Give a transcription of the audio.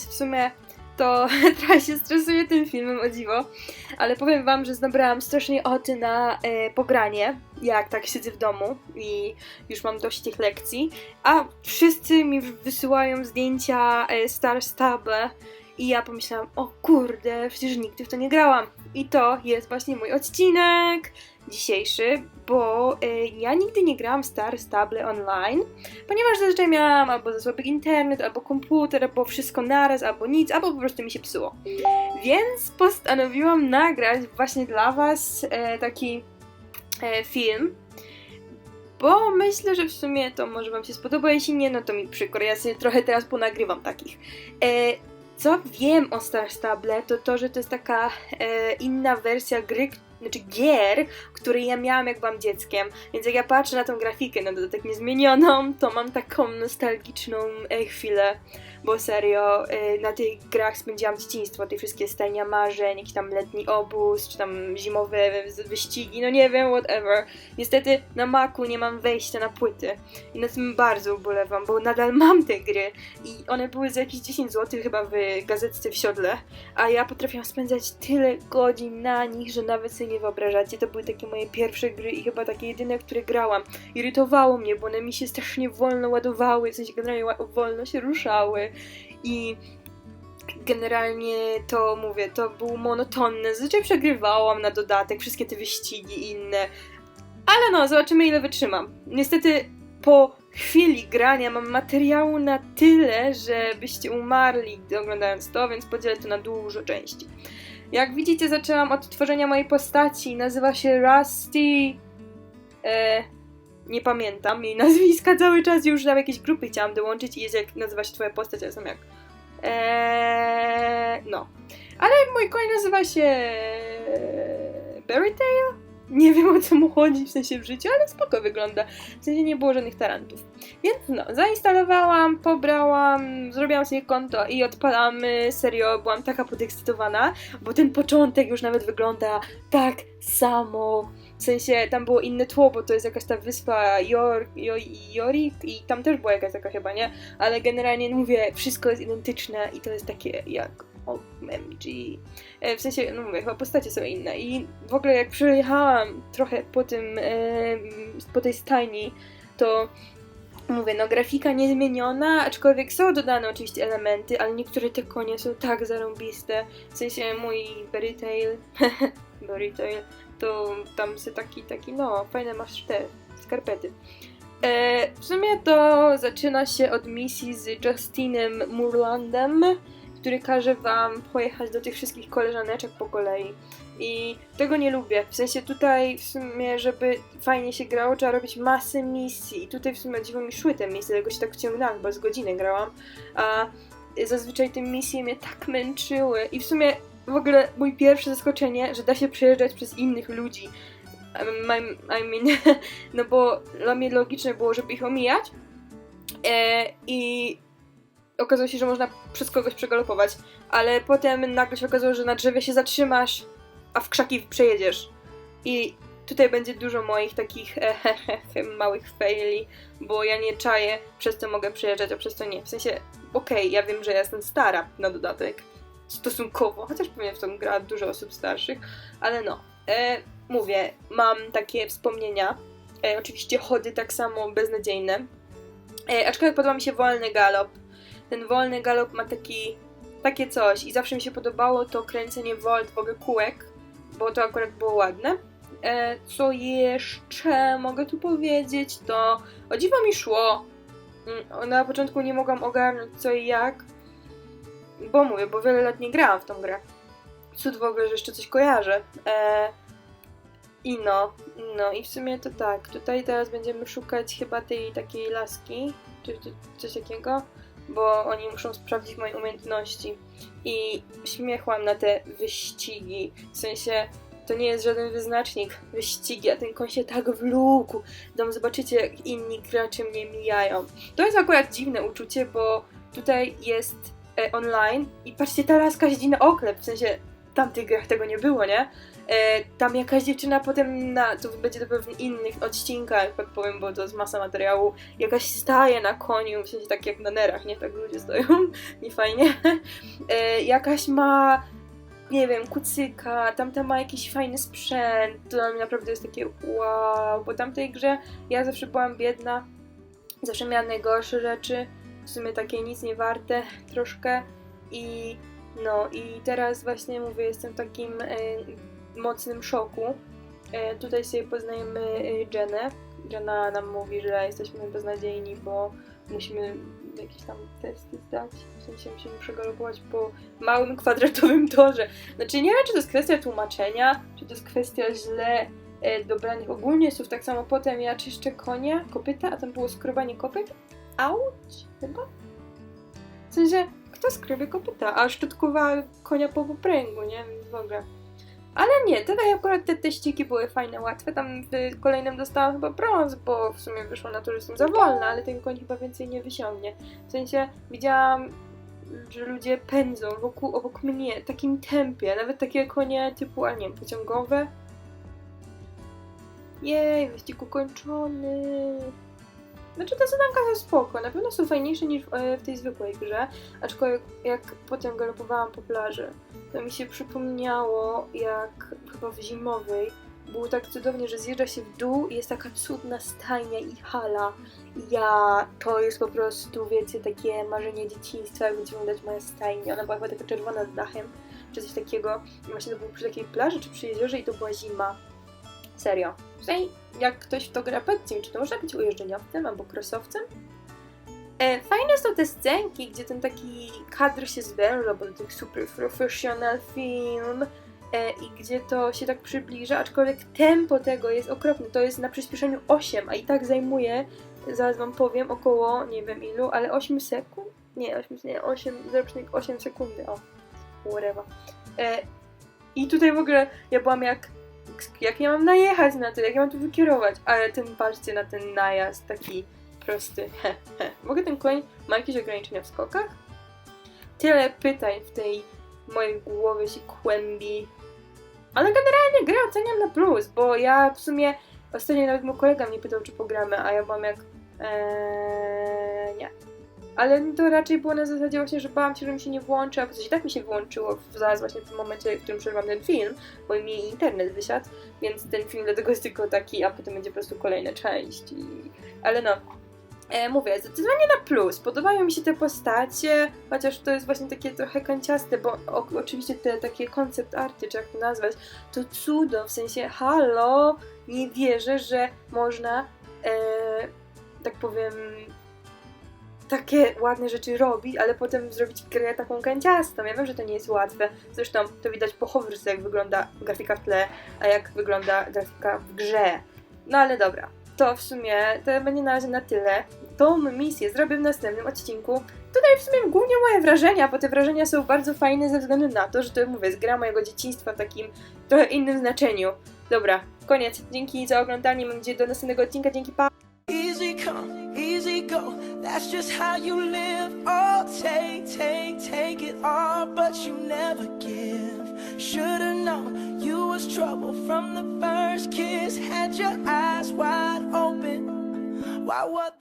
w sumie to trochę się stresuję tym filmem, o dziwo, ale powiem wam, że nabrałam strasznie ochoty na e, pogranie, jak tak siedzę w domu i już mam dość tych lekcji, a wszyscy mi wysyłają zdjęcia e, Star Stable i ja pomyślałam, o kurde, przecież nigdy w to nie grałam. I to jest właśnie mój odcinek dzisiejszy, bo y, ja nigdy nie grałam Star Stable online, ponieważ zazwyczaj miałam albo za słaby internet, albo komputer, albo wszystko naraz, albo nic, albo po prostu mi się psuło. Więc postanowiłam nagrać właśnie dla Was e, taki e, film, bo myślę, że w sumie to może Wam się spodoba, jeśli nie, no to mi przykro, ja sobie trochę teraz ponagrywam takich. Co wiem o Star Stable, to to, że to jest taka e, inna wersja gry, znaczy gier, które ja miałam jak byłam dzieckiem. Więc jak ja patrzę na tą grafikę, na dodatek niezmienioną, to mam taką nostalgiczną e, chwilę bo serio y, na tych grach spędziłam dzieciństwo, te wszystkie stajnia marzeń, jakiś tam letni obóz, czy tam zimowe wyścigi, no nie wiem, whatever. Niestety na Macu nie mam wejścia na płyty i na tym bardzo ubolewam, bo nadal mam te gry i one były za jakieś 10 zł chyba w gazetce w siodle, a ja potrafiłam spędzać tyle godzin na nich, że nawet sobie nie wyobrażacie. To były takie moje pierwsze gry i chyba takie jedyne, które grałam. Irytowało mnie, bo one mi się strasznie wolno ładowały, w sensie generalnie wolno się ruszały i generalnie to mówię, to było monotonne. Zazwyczaj przegrywałam na dodatek wszystkie te wyścigi inne. Ale no, zobaczymy ile wytrzymam. Niestety po chwili grania mam materiału na tyle, żebyście umarli oglądając to, więc podzielę to na dużo części. Jak widzicie, zaczęłam od tworzenia mojej postaci. Nazywa się Rusty. E, nie pamiętam jej nazwiska cały czas, już na jakieś grupy chciałam dołączyć i jest jak nazywa się twoja postać, ja sam jak eee, no. Ale mój koń nazywa się Berrytail? Nie wiem o co mu chodzi w sensie w życiu, ale spoko wygląda. W sensie nie było żadnych tarantów. Więc no, zainstalowałam, pobrałam, zrobiłam sobie konto i odpalamy. Serio, byłam taka podekscytowana, bo ten początek już nawet wygląda tak samo w sensie tam było inne tło, bo to jest jakaś ta wyspa Jor, Jor, Jorik i tam też była jakaś taka chyba, nie? Ale generalnie mówię, wszystko jest identyczne i to jest takie jak OMG. E, w sensie, no mówię, chyba postacie są inne. I w ogóle jak przejechałam trochę po tym, po tej stajni, to mówię, no grafika niezmieniona, aczkolwiek są dodane oczywiście elementy, ale niektóre te konie są tak zarąbiste. W sensie mój Berrytail, Berrytail to tam se taki, taki, no, fajne masz te skarpety. E, w sumie to zaczyna się od misji z Justinem Murlandem, który każe wam pojechać do tych wszystkich koleżaneczek po kolei. I tego nie lubię. W sensie tutaj w sumie, żeby fajnie się grało, trzeba robić masę misji. I tutaj w sumie dziwo mi szły te misje, dlatego się tak wciągnęłam, bo z godziny grałam. A zazwyczaj te misje mnie tak męczyły. I w sumie w ogóle mój pierwsze zaskoczenie, że da się przejeżdżać przez innych ludzi. I mean, no bo dla mnie logiczne było, żeby ich omijać. E, I okazało się, że można przez kogoś przegalopować, ale potem nagle się okazało, że na drzewie się zatrzymasz, a w krzaki przejedziesz. I tutaj będzie dużo moich takich małych faili, bo ja nie czaję, przez to mogę przejeżdżać, a przez to nie. W sensie, okej, okay, ja wiem, że ja jestem stara na dodatek, stosunkowo, chociaż pewnie w tą gra dużo osób starszych, ale no. E, mówię, mam takie wspomnienia. E, oczywiście chody tak samo beznadziejne. E, aczkolwiek podoba mi się wolny galop. Ten wolny galop ma taki, takie coś i zawsze mi się podobało to kręcenie volt w ogóle kółek, bo to akurat było ładne. E, co jeszcze mogę tu powiedzieć, to o dziwo mi szło. Mm, na początku nie mogłam ogarnąć co i jak, bo mówię, bo wiele lat nie grałam w tą grę. Cud w ogóle, że jeszcze coś kojarzę. E, I no, no i w sumie to tak. Tutaj teraz będziemy szukać chyba tej takiej laski, czy, czy coś takiego, bo oni muszą sprawdzić moje umiejętności. I śmiechłam na te wyścigi. W sensie to nie jest żaden wyznacznik wyścigi, a ten koń się tak wlókł. Tam zobaczycie, jak inni gracze mnie mijają. To jest akurat dziwne uczucie, bo tutaj jest e, online i patrzcie, ta laska siedzi na oklep, w sensie tamtych grach tego nie było, nie? E, tam jakaś dziewczyna potem na, to będzie to pewnie innych odcinkach, tak powiem, bo to jest masa materiału, jakaś staje na koniu, w sensie tak jak na nerach, nie? Tak ludzie stoją, nie fajnie. E, jakaś ma, nie wiem, kucyka, tamta ma jakiś fajny sprzęt, to dla mnie naprawdę jest takie wow, bo tamtej grze ja zawsze byłam biedna, zawsze miałam najgorsze rzeczy, w sumie takie nic nie warte troszkę i no i teraz właśnie mówię, jestem w takim e, mocnym szoku. E, tutaj sobie poznajemy e, Jenę. Jenna nam mówi, że jesteśmy beznadziejni, bo musimy jakieś tam testy zdać. W sensie musimy przegalopować po małym kwadratowym torze. Znaczy nie wiem, czy to jest kwestia tłumaczenia, czy to jest kwestia źle e, dobranych ogólnie słów. Tak samo potem ja czyszczę konia, kopyta, a tam było skrobanie kopyt. Auć, chyba? W sensie, kto skrobie kopyta? A szczotkowa konia po popręgu, nie? W ogóle. Ale nie, tutaj akurat te teściki były fajne, łatwe. Tam w kolejnym dostałam chyba brąz, bo w sumie wyszło na to, że jestem za wolna, ale ten koń chyba więcej nie wysiągnie. W sensie widziałam, że ludzie pędzą wokół, obok mnie w takim tempie, nawet takie konie typu, a nie pociągowe. Jej, wyścig ukończony. Znaczy te zadanka są spoko, na pewno są fajniejsze niż w, e, w tej zwykłej grze, aczkolwiek jak potem galopowałam po plaży, to mi się przypomniało, jak chyba w zimowej było tak cudownie, że zjeżdża się w dół i jest taka cudna stajnia i hala. Ja, to jest po prostu, wiecie, takie marzenie dzieciństwa, jak będzie wyglądać moja stajnia. Ona była chyba taka czerwona z dachem, czy coś takiego. I właśnie to było przy takiej plaży, czy przy jeziorze i to była zima. Serio. Tutaj, jak ktoś w to gra, powiedzcie czy to można być ujeżdżeniowcem albo krosowcem? E, fajne są te scenki, gdzie ten taki kadr się zwęża, bo to taki super professional film e, i gdzie to się tak przybliża, aczkolwiek tempo tego jest okropne. To jest na przyspieszeniu 8, a i tak zajmuje, zaraz wam powiem, około, nie wiem ilu, ale 8 sekund? Nie, 8, nie 8, 0,8 sekundy, o, whatever. E, I tutaj w ogóle ja byłam jak jak ja mam najechać na to, jak ja mam tu wykierować, ale ten, patrzcie na ten najazd taki prosty, he, he. Mogę ten koń, ma jakieś ograniczenia w skokach? Tyle pytań w tej mojej głowie się kłębi. Ale generalnie grę oceniam na plus, bo ja w sumie ostatnio nawet mój kolega mnie pytał, czy pogramy, a ja byłam jak eee, nie. Ale to raczej było na zasadzie właśnie, że bałam się, że mi się nie włączy, a coś i tak mi się włączyło w, zaraz właśnie w tym momencie, w którym przerwam ten film, bo mi internet wysiadł, więc ten film dlatego jest tylko taki, a potem będzie po prostu kolejna część. I... Ale no, e, mówię, zdecydowanie na plus. Podobają mi się te postacie, chociaż to jest właśnie takie trochę kanciaste, bo o, oczywiście te takie koncept arty, czy jak to nazwać, to cudo, w sensie halo, nie wierzę, że można, e, tak powiem, takie ładne rzeczy robić, ale potem zrobić grę taką kanciastą. Ja wiem, że to nie jest łatwe. Zresztą to widać po Hoversce, jak wygląda grafika w tle, a jak wygląda grafika w grze. No ale dobra, to w sumie to będzie na razie na tyle. Tą misję zrobię w następnym odcinku. Tutaj w sumie głównie moje wrażenia, bo te wrażenia są bardzo fajne ze względu na to, że to mówię, jest gra mojego dzieciństwa w takim trochę innym znaczeniu. Dobra, koniec. Dzięki za oglądanie. Będzie do następnego odcinka. Dzięki, pa! That's just how you live. Oh, take, take, take it all, but you never give. Should've known you was trouble from the first kiss. Had your eyes wide open. Why was